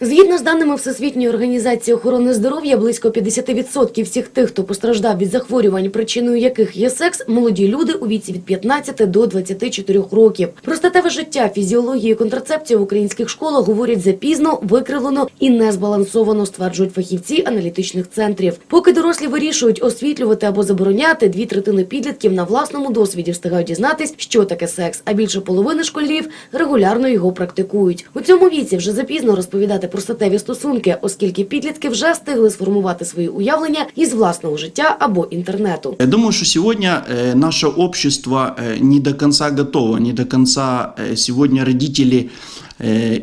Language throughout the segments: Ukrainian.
Згідно з даними Всесвітньої організації охорони здоров'я, близько 50% всіх тих, хто постраждав від захворювань, причиною яких є секс, молоді люди у віці від 15 до 24 років. Про статеве життя, фізіологію і контрацепцію в українських школах говорять запізно, викривлено і незбалансовано, стверджують фахівці аналітичних центрів. Поки дорослі вирішують освітлювати або забороняти, дві третини підлітків на власному досвіді встигають дізнатись, що таке секс, а більше половини школярів регулярно його практикують. У цьому віці вже запізно розповідати про статеві стосунки, оскільки підлітки вже встигли сформувати свої уявлення із власного життя або інтернету. Я думаю, что сегодня э, наше общество э, не до конца готово, не до конца э, сегодня родители э,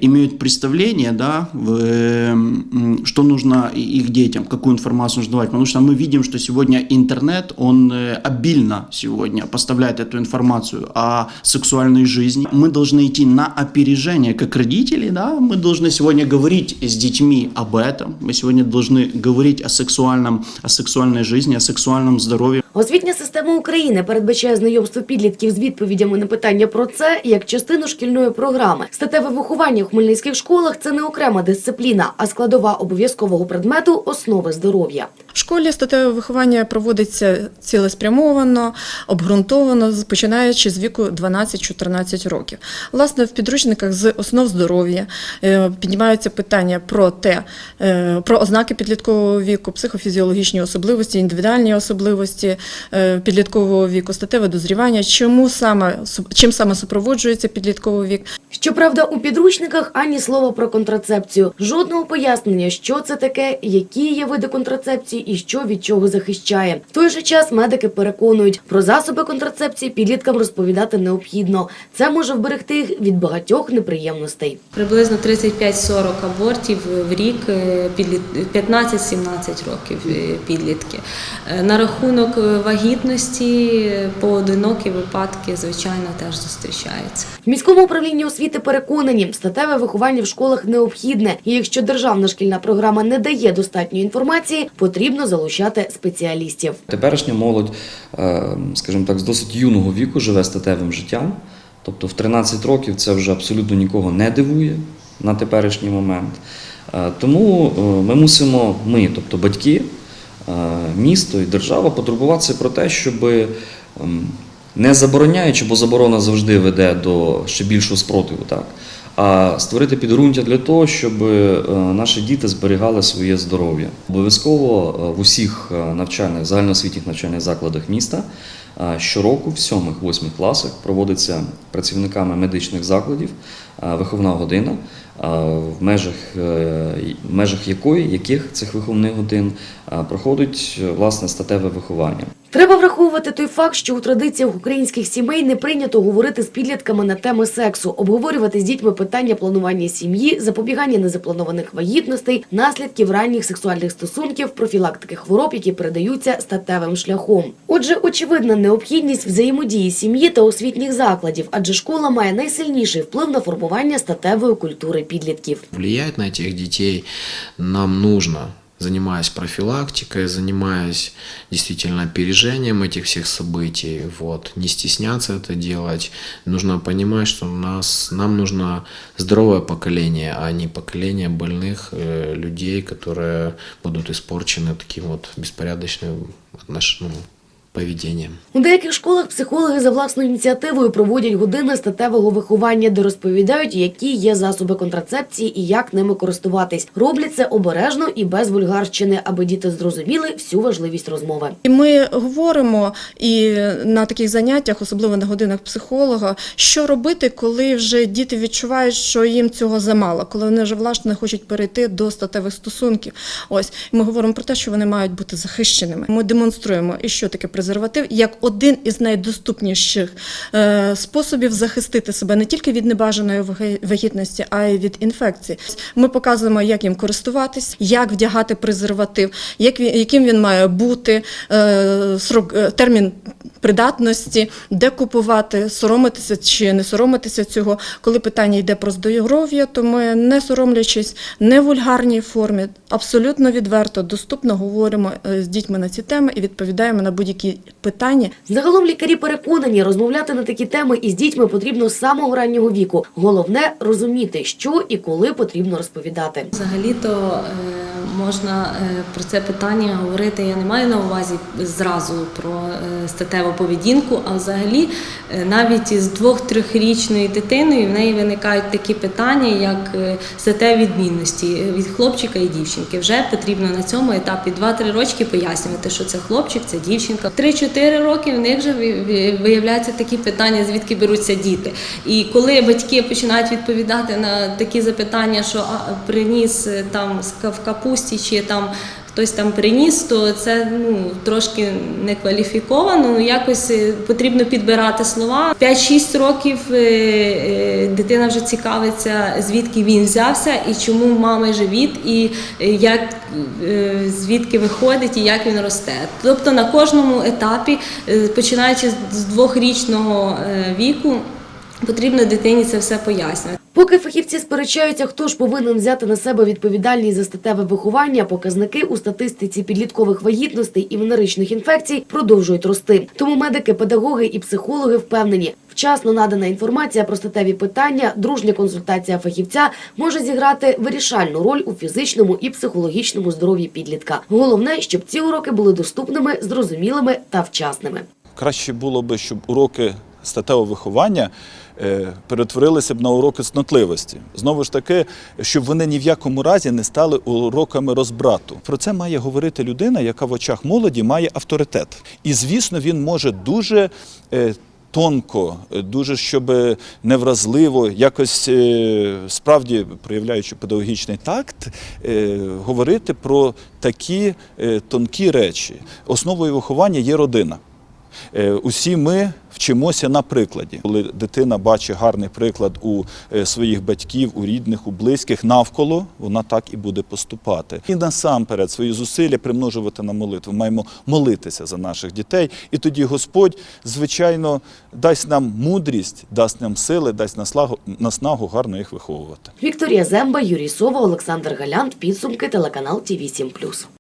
имеют представление, да, в, э, м, что нужно их детям, какую информацию нужно давать. Потому что мы видим, что сегодня интернет, он э, обильно сегодня поставляет эту информацию о сексуальной жизни. Мы должны идти на опережение, как родители, да, мы должны сегодня говорить с детьми об этом. Мы сегодня должны говорить о сексуальном, о сексуальной жизни, о сексуальном здоровье. Освітня система України передбачає знайомство підлітків з відповідями на питання про це як частину шкільної програми. Статеве виховання в хмельницьких школах це не окрема дисципліна, а складова обов'язкового предмету основи здоров'я. В школі статеве виховання проводиться цілеспрямовано, обґрунтовано, починаючи з віку 12-14 років. Власне, в підручниках з основ здоров'я е, піднімаються питання про те, е, про ознаки підліткового віку, психофізіологічні особливості, індивідуальні особливості е, підліткового віку, статеве дозрівання, чому саме чим саме супроводжується підлітковий вік, Щоправда, у підручниках ані слова про контрацепцію, жодного пояснення, що це таке, які є види контрацепції і що від чого захищає. В той же час медики переконують, про засоби контрацепції підліткам розповідати необхідно. Це може вберегти їх від багатьох неприємностей. Приблизно 35-40 абортів в рік е, підліт- 15-17 років е, підлітки. Е, На рахунок е, вагітності е, поодинокі випадки, звичайно, теж зустрічаються. В міському управлінні освіти переконані, статеве виховання в школах необхідне, і якщо державна шкільна програма не дає достатньої інформації, потрібно залучати спеціалістів. Теперішня молодь, е, скажімо так, з досить юного віку живе статевим життям. Тобто в 13 років це вже абсолютно нікого не дивує на теперішній момент. Е, Тому е, ми мусимо, ми, тобто батьки, місто і держава, потурбуватися про те, щоб ем, не забороняючи, бо заборона завжди веде до ще більшого спротиву, так? А створити підґрунтя для того, щоб е, наші діти зберігали своє здоров'я. Обов'язково е, в усіх е, навчальних загальноосвітніх навчальних закладах міста щороку в 7-8 класах проводиться працівниками медичних закладів виховна година, е, в межах, е, в межах якої яких цих виховних годин е, проходить е, власне статеве виховання. Треба враховувати той факт, що у традиціях українських сімей не прийнято говорити з підлітками на теми сексу, обговорювати з дітьми питання планування сім'ї, запобігання незапланованих вагітностей, наслідків ранніх сексуальних стосунків, профілактики хвороб, які передаються статевим шляхом. Отже, очевидна необхідність взаємодії сім'ї та освітніх закладів, адже школа має найсильніший вплив на формування статевої культури підлітків. влиять на этих детей нам нужно, занимаясь профилактикой, занимаясь действительно опережением этих всех событий, вот, не стесняться это делать. Нужно понимать, что у нас, нам нужно здоровое поколение, а не поколение больных э, людей, которые будут испорчены таким вот беспорядочным отнош... поведением. У деяких школах психологи за власною ініціативою проводять години статевого виховання, де розповідають, які є засоби контрацепції і як ними користуватись. Роблять це обережно і без вульгарщини, аби діти зрозуміли всю важливість розмови. І ми говоримо і на таких заняттях, особливо на годинах психолога, що робити, коли вже діти відчувають, що їм цього замало, коли вони вже власне хочуть перейти до статевих стосунків. Ось ми говоримо про те, що вони мають бути захищеними. Ми демонструємо, і що таке презерватив, як один із найдоступніших е, способів захистити себе не тільки від небажаної вагітності, а й від інфекції. Ми показуємо, як їм користуватись, як вдягати презерватив, як він, яким він має бути, е, срок, е, термін придатності, де купувати, соромитися чи не соромитися цього. Коли питання йде про здоров'я, то ми не соромлячись, не в вульгарній формі, абсолютно відверто, доступно говоримо е, з дітьми на ці теми і відповідаємо на будь-які питання. Загалом лікарі переконані, розмовляти на такі теми із дітьми потрібно з самого раннього віку. Головне розуміти, що і коли потрібно розповідати. Взагалі-то е, можна е, про це питання говорити. Я не маю на увазі зразу про е, статеву поведінку, а взагалі е, навіть із двох-трьохрічною дитиною в неї виникають такі питання, як статеві відмінності від хлопчика і дівчинки. Вже потрібно на цьому етапі 2-3 рочки пояснювати, що це хлопчик, це дівчинка. 3-4 роки в них вже ви- ви- виявляються такі питання, звідки беруться діти. І коли батьки починають відповідати на такі запитання, що приніс там в капусті чи там. Хтось там приніс, то це ну трошки некваліфіковано. Ну, Якось е, потрібно підбирати слова. 5-6 років е, е, дитина вже цікавиться, звідки він взявся і чому мами живіт, і як звідки виходить і як він росте. Тобто на кожному етапі, починаючи з двохрічного віку, потрібно дитині це все пояснювати. Поки фахівці сперечаються, хто ж повинен взяти на себе відповідальність за статеве виховання, показники у статистиці підліткових вагітностей і венеричних інфекцій продовжують рости. Тому медики, педагоги і психологи впевнені, вчасно надана інформація про статеві питання, дружня консультація фахівця може зіграти вирішальну роль у фізичному і психологічному здоров'ї підлітка. Головне, щоб ці уроки були доступними, зрозумілими та вчасними. Краще було би, щоб уроки статевого виховання е, перетворилися б на уроки цнотливості. Знову ж таки, щоб вони ні в якому разі не стали уроками розбрату. Про це має говорити людина, яка в очах молоді має авторитет. І звісно, він може дуже. е, Тонко, е, дуже щоб невразливо, якось справді проявляючи педагогічний такт, говорити про такі тонкі речі. Основою виховання є родина. Е, Усі ми вчимося на прикладі. Коли дитина бачить гарний приклад у е, своїх батьків, у рідних, у близьких навколо, вона так і буде поступати. І насамперед свої зусилля примножувати на молитву. Маємо молитися за наших дітей, і тоді Господь, звичайно, дасть нам мудрість, дасть нам сили, дасть наснагу гарно їх виховувати. Вікторія Земба, Юрій Сова, Олександр Галянт. Підсумки телеканал ТІВІ 7+.